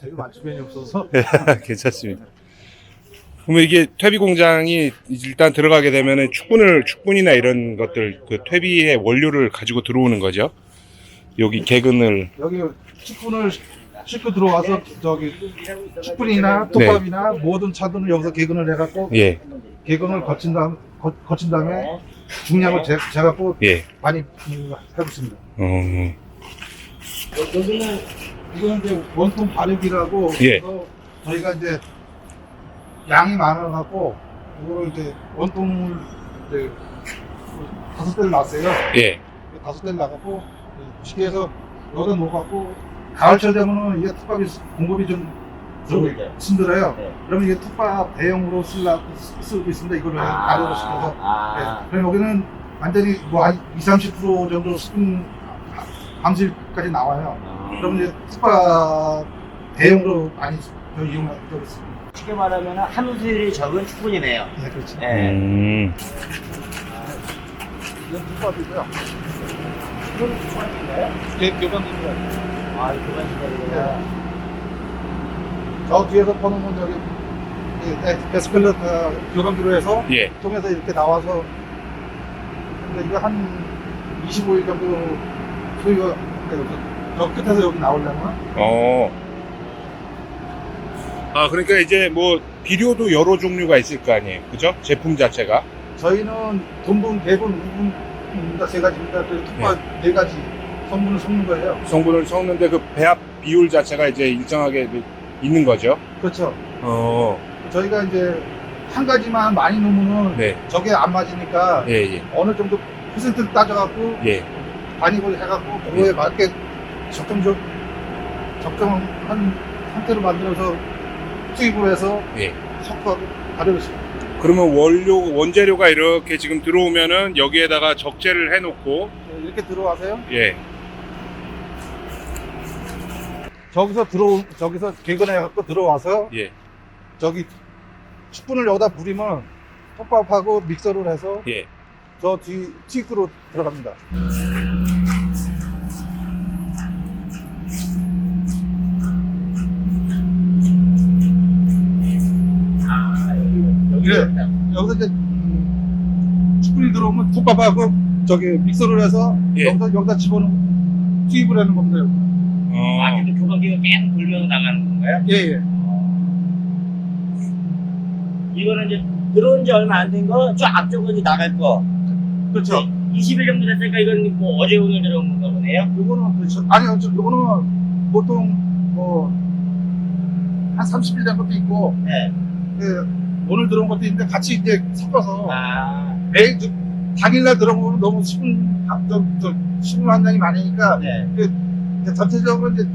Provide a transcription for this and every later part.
저희 맞춤면이 없어서 괜찮습니다. 그러면 이게 퇴비 공장이 일단 들어가게 되면은 축분을 축분이나 이런 것들 그 퇴비의 원료를 가지고 들어오는 거죠. 여기 개근을 여기 축분을 싣고 들어와서 저기 축분이나 톱밥이나 모든 차들을 여기서 개근을 해갖고 예 개근을 거친 다음 거, 거친 다음에 중량을 재, 재갖고 예. 많이 음, 하고 있습니다. 어, 여기는 이거는 이제 원통 발육이라고 예. 그래서 저희가 이제 양이 많아갖고 이거를 이제 원통을 이제 다섯 대를 놨어요. 예. 다섯 대를 나갖고 시계에서 여기다 놓아갖고 가을철 되면은 이게 톱밥이 공급이 좀좀 힘들어요. 네. 그러면 이게 톱밥 대용으로 쓰려고 쓰- 쓰고 있습니다. 이걸 아, 가루로 시켜서. 아, 네. 그럼 여기는 완전히 뭐 한 20, 30% 정도 수분 방실까지 나와요. 그러면 이제 톱밥 대용으로 많이 저 이용하고 있습니다. 쉽게 말하면 함수율이 적은 축분이네요. 네, 그렇죠. 네. 음, 이건 톱밥이고요. 이거는 축분인가요? 네, 교반입니다. 아, 교반 시설이구나. 저 뒤에서 보는 건 저기 예, 에스펠러 교감기로 해서 예. 통해서 이렇게 나와서 근데 이거 한 25일 정도 소요가 돼요. 저 끝에서 여기 나오려면 어. 아 그러니까 이제 뭐 비료도 여러 종류가 있을 거 아니에요, 그죠? 제품 자체가. 저희는 돈분, 대분, 우분 입니다. 세 가지입니다. 그 톱밥 네 가지 성분을 섞는 거예요. 성분을 섞는데 그 배합 비율 자체가 이제 일정하게 있는 거죠. 그렇죠. 어, 저희가 이제 한 가지만 많이 넣으면은 네, 저게 안 맞으니까 예, 예, 어느 정도 퍼센트를 따져갖고 예. 반입을 해갖고 그거에 맞게 적정적 적정한 상태로 만들어서 투입을 해서 예. 가려고 있습니다. 그러면 원료 원재료가 이렇게 지금 들어오면은 여기에다가 적재를 해놓고 이렇게 들어와서요. 예, 저기서 들어 저기서 개근해 갖고 들어와서 예, 저기 축분을 여기다 부리면 톱밥하고 믹서를 해서 예. 저 뒤 튀크로 들어갑니다. 톱밥하고 저기 믹서를 해서 예. 여기다 여기다 집어넣고 투입을 하는 겁니다. 어, 아, 근데 교반기가 계속 돌면서 나가는 건가요? 예, 예. 이거는 이제 들어온 지 얼마 안 된 거, 저 앞쪽까지 나갈 거. 그렇죠. 20일 정도 됐으니까 이건 뭐 어제 오늘 들어온 건가 보네요? 요거는 그렇죠. 아니요, 저 요거는 보통 뭐 한 30일 된 것도 있고 네. 예, 오늘 들어온 것도 있는데 같이 이제 섞어서 아, 매일 저- 당일날 거는 너무 수분 저, 저 수분 함량이 많으니까 네. 이제 전체적으로 이제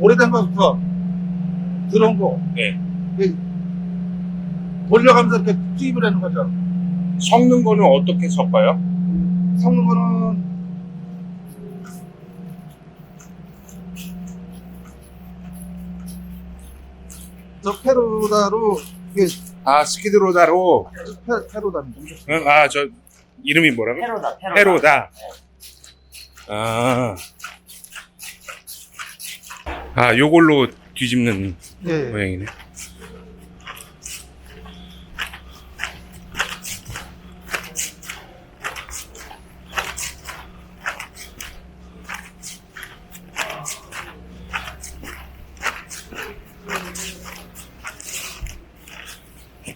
오래된 것부터 들어온 거 네. 예, 돌려가면서 이렇게 투입을 하는 거죠. 섞는 거는 어떻게 섞어요? 섞는 거는 저 페로다로 이게 아 스키드로다로. 페, 페로다입니다. 어, 아저 이름이 뭐라고? 페로다, 페로다. 페로다. 아. 아, 요걸로 뒤집는 예, 예. 모양이네.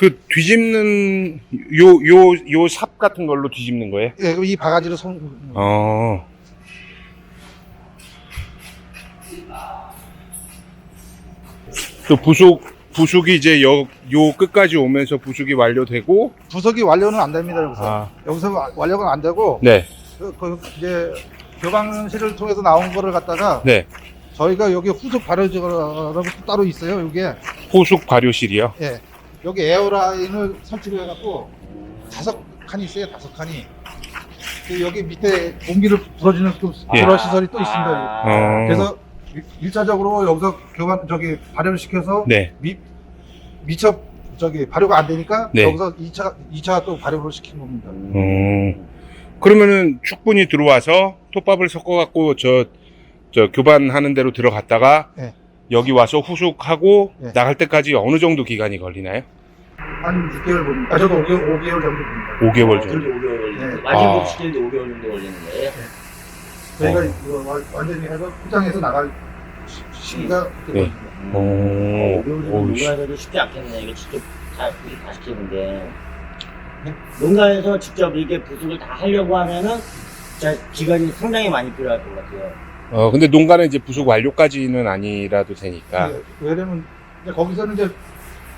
그 뒤집는 요 요 요 삽 같은 걸로 뒤집는 거예요? 예, 이 바가지로 손 어. 또 부속 부속이 이제 여, 요 끝까지 오면서 부속이 완료되고 부석이 완료는 안 됩니다. 여기서 아, 여기서 와- 완료가 안 되고 네. 그, 그 이제 교방실을 통해서 나온 거를 갖다가 네. 저희가 여기 후속 발효제라고 따로 있어요. 이게 호숙 발효실이요. 예, 여기 에어라인을 설치를 해갖고 다섯 칸이 있어요. 다섯 칸이. 그 여기 밑에 공기를 불어주는 또 예. 그런 시설이 또 있습니다. 아, 어. 그래서 일- 1차적으로 여기서 교환 저기 발효를 시켜서 네. 미, 미처 저기 발효가 안 되니까 네. 여기서 2차 2차 또 발효를 시킨 겁니다. 음. 그러면은 축분이 들어와서 톱밥을 섞어 갖고 저 저 교반하는 대로 들어갔다가 네. 여기 와서 후숙하고 네. 나갈 때까지 어느 정도 기간이 걸리나요? 한 6개월 걸립니다. 아, 저도 5개월, 5개월 정도 됩니다. 5개월 어, 정도. 그렇게 5개월 걸리는 네. 완전 아. 복시키는데 5개월 정도 걸리는 거예요? 저희가 어. 이거 와- 완전히 해서 포장해서 나갈 시- 시기가 그렇게 네. 걸립니다. 오, 어, 5개월 정도 오우, 씨. 농가에서도 쉽지 않겠네. 이거 직접 다, 이렇게 다 시키는데. 농가에서 직접 이게 부숙을 다 하려고 하면은 진짜 기간이 상당히 많이 필요할 것 같아요. 어, 근데 농가는 이제 부속 완료까지는 아니라도 되니까. 네, 왜냐면 이제 거기서는 이제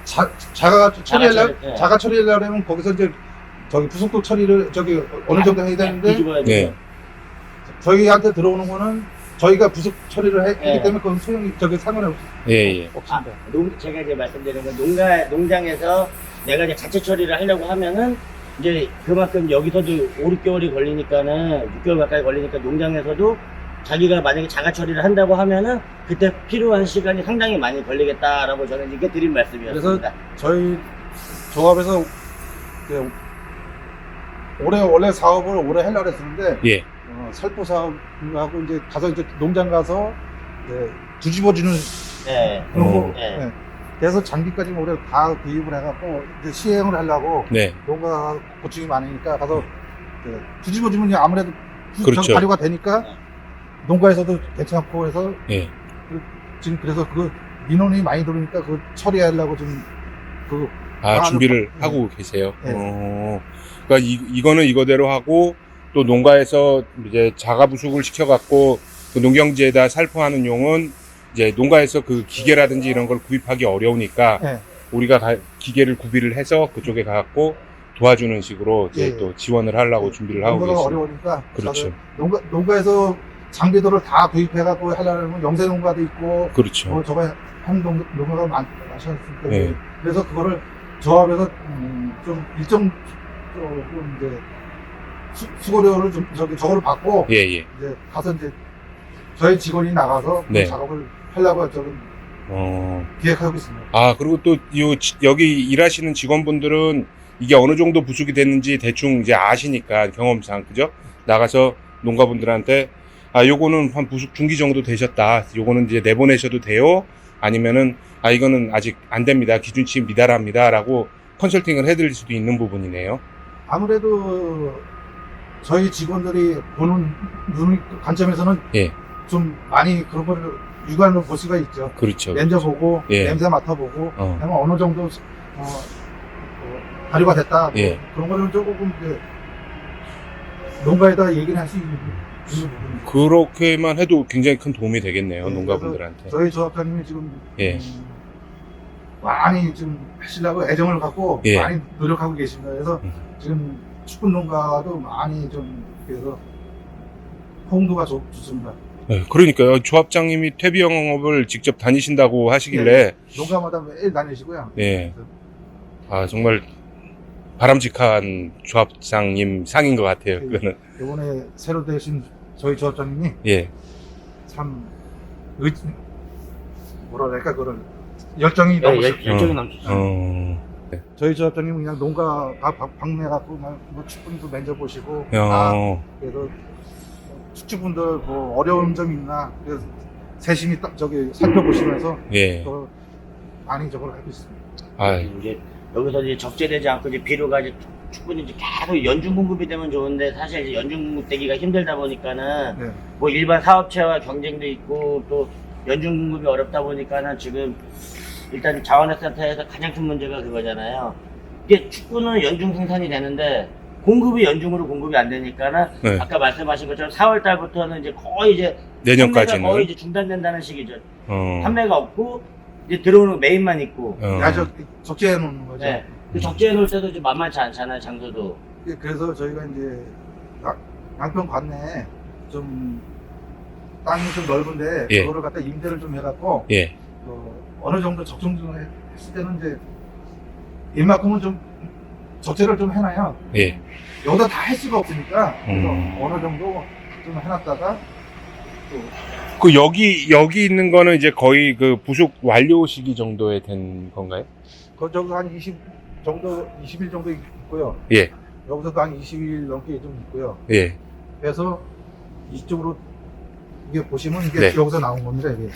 자, 자가 처리하려 처리, 네. 자가 처리하려면 거기서 이제 저기 부속도 처리를 저기 어느 정도 해야 되는데 뒤집어야 네. 돼요. 저희한테 들어오는 거는 저희가 부속 처리를 해- 했기 네. 때문에 그건 소용이 저기 상관이 없, 예, 예. 아, 없습니다. 농, 제가 이제 말씀드리는 건 농가, 농장에서 내가 이제 자체 처리를 하려고 하면은 이제 그만큼 여기서도 5, 6개월이 걸리니까는 6개월 가까이 걸리니까 농장에서도 자기가 만약에 자가 처리를 한다고 하면은 그때 필요한 시간이 상당히 많이 걸리겠다라고 저는 이게 드린 말씀이었습니다. 저희 조합에서 그 올해 원래 사업을 올해 하려고 했었는데 예. 어, 살포 사업하고 이제 가서 이제 농장 가서 이제 뒤집어 주는 네. 그런 어. 거. 네. 네. 그래서 장비까지 올해 다 구입을 해갖고 이제 시행을 하려고 네. 농가 고충이 많으니까 가서 이제 뒤집어 주면 이제 아무래도 후- 그렇죠. 저 발효가 되니까 네. 농가에서도 괜찮고 해서 예. 지금 그래서 그 민원이 많이 들어오니까 그 처리하려고 지금 그 아, 아, 준비를 네. 하고 계세요. 네. 어. 그러니까 이, 이거는 이거대로 하고 또 농가에서 이제 자가 부숙을 시켜갖고 그 농경지에다 살포하는 용은 이제 농가에서 그 기계라든지 이런 걸 구입하기 어려우니까 네. 우리가 가- 기계를 구비를 해서 그쪽에 가갖고 도와주는 식으로 이제 예, 예. 또 지원을 하려고 준비를 하고 농가가 계십니다. 어려우니까 그렇죠. 농가 농가에서 장비들을 다 구입해갖고 하려면 영세 농가도 있고 그렇죠. 어, 저거 한 농, 농가가 많으셨으니까 네. 그래서 그거를 조합에서 음, 좀 일정 조금 이제 수, 수고료를 좀 저기 저거를 받고 예, 예. 이제 가서 이제 저희 직원이 나가서 그 네. 작업을 하려고 저는 어. 기획하고 있습니다. 아, 그리고 또, 요, 지- 여기 일하시는 직원분들은 이게 어느 정도 부숙이 됐는지 대충 이제 아시니까, 경험상, 그죠? 나가서 농가분들한테, 아, 요거는 한 부숙 중기 정도 되셨다. 요거는 이제 내보내셔도 돼요? 아니면은, 아, 이거는 아직 안 됩니다. 기준치 미달합니다. 라고 컨설팅을 해드릴 수도 있는 부분이네요. 아무래도 저희 직원들이 보는 눈 관점에서는 예. 좀 많이 그런 거를 육안으로 볼 수가 있죠. 그렇죠. 만져보고 예. 냄새 맡아보고 어. 어느 정도 어, 어, 발효가 됐다 뭐 예. 그런 거를 조금 이제 농가에다 얘기를 할 수 있는 그렇게만 해도 굉장히 큰 도움이 되겠네요. 네, 농가분들한테. 저희 조합장님이 지금 예. 음, 많이 좀 하시려고 애정을 갖고 예. 많이 노력하고 계십니다. 그래서 음. 지금 축구 농가도 많이 좀 그래서 호응도가 좋, 좋습니다. 네, 그러니까요. 조합장님이 퇴비 영업을 직접 다니신다고 하시길래, 농가마다 매일 다니시고요. 예. 아, 정말 바람직한 조합장님 상인 것 같아요. 그거는. 이번에 새로 되신 저희 조합장님이 예. 참 의, 뭐라 그럴까? 그런 열정이 네, 너무 열- 열정이 넘치죠. 어, 저희 조합장님은 그냥 농가 다 방- 방문해 갖고 막뭐 축분도 만져보시고 다 어, 그래서 축주분들 뭐 어려운 점이 있나? 그래서 세심히 딱 저기 살펴보시면서 예. 또 많이 저걸 하고 있습니다. 아, 이제 여기서 이제 적재되지 않고 이제 비료가 이제 충분히 이제 계속 연중 공급이 되면 좋은데 사실 이제 연중 공급되기가 힘들다 보니까는 네. 뭐 일반 사업체와 경쟁도 있고 또 연중 공급이 어렵다 보니까는 지금 일단 자원회센터에서 가장 큰 문제가 그거잖아요. 이게 축구는 연중 생산이 되는데 공급이 연중으로 공급이 안 되니까는 네. 아까 말씀하신 것처럼 4월 달부터는 이제 거의 이제 내년까지는. 거의 이제 중단된다는 시기죠. 어, 판매가 없고 이제 들어오는 메인만 있고 어, 야적 적재해 놓는 거죠. 네. 그 적재해 놓을 때도 이제 만만치 않잖아요, 장소도. 예, 그래서 저희가 이제 양- 양평 관내에 좀 땅이 좀 넓은데 예. 그거를 갖다 임대를 좀 해갖고 예. 어, 어느 정도 적정 좀 해- 했을 때는 이제 이만큼은 좀 적재를 좀 해놔요. 예. 여기다 다 할 수가 없으니까 그래서 음. 어느 정도 좀 해놨다가 또그 여기, 여기 있는 거는 이제 거의 그 부속 완료 시기 정도에 된 건가요? 그 저기서 한20 정도 20일 정도 있고요. 예. 여기서도 한 20일 넘게 좀 있고요. 예. 그래서 이쪽으로 이게 보시면 이게 네. 여기서 나온 겁니다. 이게.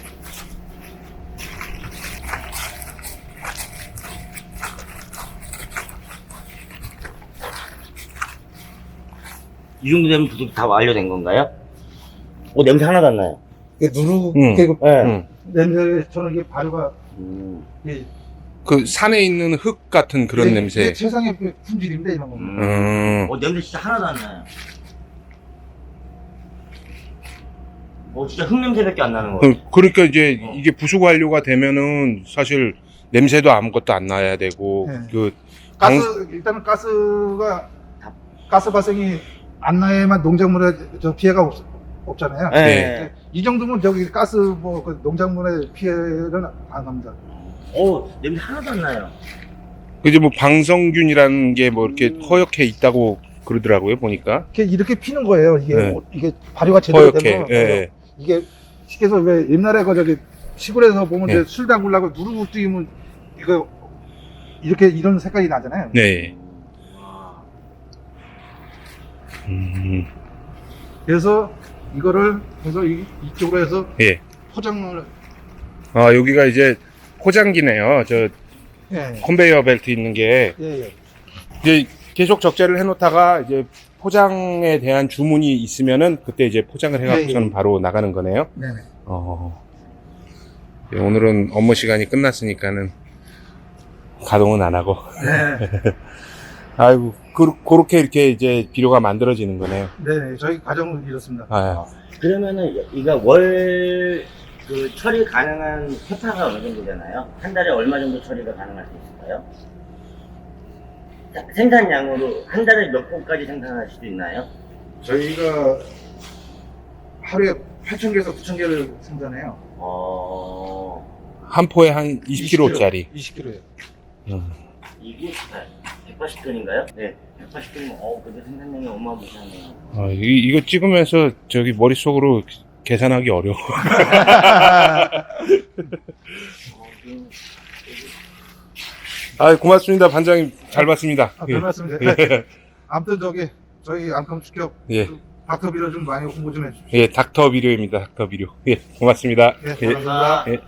이 정도 되면 부속 다 완료된 건가요? 어, 냄새 하나도 안 나요. 이게 누르고 음. 깨고 네. 음. 냄새 저는 이게 발효가 음. 이게 그 산에 있는 흙 같은 그런 이게- 냄새. 이게 최상의 그 품질인데 이런 거. 음. 음. 어, 냄새 진짜 하나도 안 나요. 어, 진짜 흙 냄새밖에 안 나는 거예요. 그, 그러니까 이제 어. 이게 부속 완료가 되면은 사실 냄새도 아무것도 안 나야 되고 네. 그 가스 일단은 가스가 가스 발생이 안 나야만 농작물에 저 피해가 없, 없잖아요. 네. 이 정도면 저기 가스 뭐그 농작물에 피해는 안 갑니다. 어, 냄새 하나도 안 나요. 이제 뭐 방성균이라는 게 뭐 이렇게 음. 허옇게 있다고 그러더라고요 보니까 이렇게 이렇게 피는 거예요. 이게 네. 뭐 이게 발효가 제대로 허옇게. 되면 예. 이게 시켜서 왜 옛날에 그 저기 시골에서 보면 네. 이제 술 담그려고 누르고 뛰면 이거 이렇게 이런 색깔이 나잖아요. 네. 와. 음. 그래서 이거를 그래서 이, 이쪽으로 해서 예. 포장을 아 여기가 이제 포장기네요. 저 예, 컨베이어 벨트 있는 게 예, 예. 이제 계속 적재를 해놓다가 이제 포장에 대한 주문이 있으면은 그때 이제 포장을 해갖고서는 예, 예. 바로 나가는 거네요. 네네. 어. 예, 오늘은 업무 시간이 끝났으니까는 가동은 안 하고. 네. 아이고, 그, 그렇게 이렇게 이제 비료가 만들어지는 거네요. 네네. 저희 과정은 이렇습니다. 아, 그러면은 이가 월, 그 처리 가능한 회차가 어느 정도 되나요? 한 달에 얼마 정도 처리가 가능할 수 있을까요? 자, 생산량으로 한 달에 몇 건까지 생산할 수도 있나요? 저희가 하루에 8,000개에서 9,000개를 생산해요. 어, 한 포에 한 20kg짜리. 20kg예요. 이게 180톤인가요? 네, 180톤이면 어, 그래도 생산량이 어마무시하네요. 어, 이, 이거 찍으면서 저기 머릿속으로 계산하기 어려워. 아, 고맙습니다. 반장님. 잘 봤습니다. 아, 예. 별 말씀이세요. 네. 아무튼 저기 저희 안컴 축협 예. 닥터 비료 좀 많이 홍보 좀 해주십시오. 예, 닥터 비료입니다. 닥터 비료. 예, 고맙습니다. 네, 예. 감사합니다. 예.